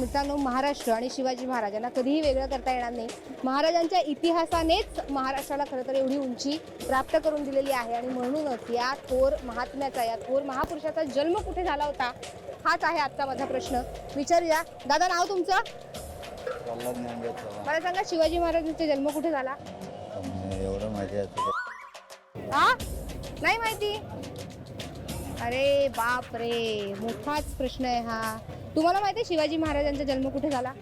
मित्रांनो महाराष्ट्र आणि शिवाजी महाराज यांना कधीही वेगळं करता येणार नाही. महाराजांच्या इतिहासानेच महाराष्ट्राला खरं तर एवढी उंची प्राप्त करून दिलेली आहे आणि म्हणूनच या थोर महात्म्याचा या थोर महापुरुषाचा जन्म कुठे झाला होता हाच आहे आजचा माझा प्रश्न. विचारूया. दादा नाव तुमचं? मला सांगा शिवाजी महाराजांचा जन्म कुठे झाला? एवढं हा नाही माहिती? अरे बाप रे मोठाच प्रश्न आहे हा. तुम्हाला माहिती आहे शिवाजी महाराजांचा जन्म कुठे झाला?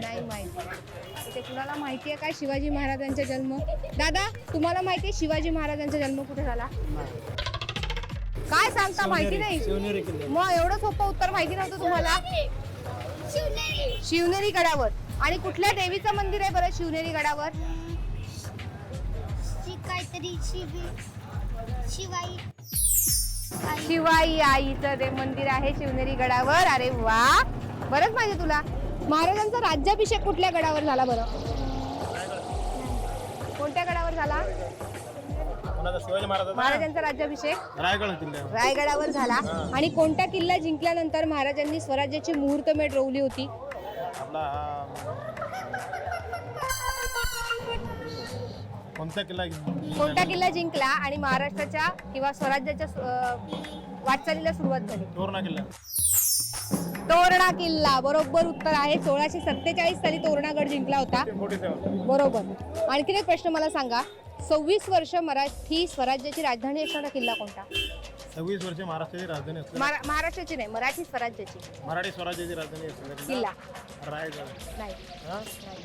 नाही माहिती. इथे कुणाला माहिती आहे काय शिवाजी महाराजांचा जन्म? दादा तुम्हाला माहिती आहे शिवाजी महाराजांचा जन्म कुठे झाला? काय सांगता माहिती नाही. मग एवढं सोपं उत्तर माहिती नव्हतं तुम्हाला? शिवनेरी. गडावर. आणि कुठल्या देवीचं मंदिर आहे बरं शिवनेरी गडावर? काहीतरी शिवी शिवाई. आई शिवाई आईचं ते मंदिर आहे शिवनेरी गडावर. अरे वा. बरंच माहिती तुला. महाराजांचा राज्याभिषेक कुठल्या गडावर झाला बरं? कोणत्या गडावर झाला? कोणाचा? शिवाजी महाराजाचा? राज्याभिषेक. रायगडावर झाला. आणि कोणता किल्ला जिंकल्यानंतर महाराजांनी स्वराज्याची मुहूर्तमेढ रोवली होती? आपला हा कोणता किल्ला कोणता किल्ला जिंकला आणि महाराष्ट्राच्या किंवा स्वराज्याच्या अं, वाटचालीला सुरुवात झाली? तोरणा किल्ला. तोरणा किल्ला बरोबर उत्तर आहे. सोळाशे सत्तेचाळीस साली तोरणा गड जिंकला होता. बरोबर. आणखीन एक प्रश्न मला सांगा. सव्वीस वर्ष मराठी स्वराज्याची राजधानी असणारा किल्ला कोणता? सव्वीस वर्षे महाराष्ट्राची राजधानी मरा- महाराष्ट्राची नाही मराठी स्वराज्याची. मराठी स्वराज्याची राजधानी किल्ला. रायगड. नाही. हा? नाही.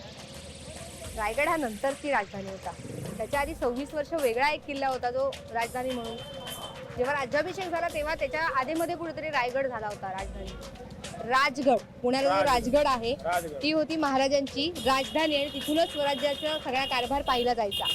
रायगड हा नंतरची राजधानी होता. त्याच्या आधी सव्वीस वर्ष वेगळा एक किल्ला होता जो राजधानी म्हणून. जेव्हा राज्याभिषेक झाला तेव्हा त्याच्या आधीमध्ये कुठेतरी रायगड झाला होता राजधानी. राजगड पुण्याला जो राजगड. आहे ती होती महाराजांची राजधानी आणि तिथूनच स्वराज्याचा सगळा कारभार पाहिला जायचा.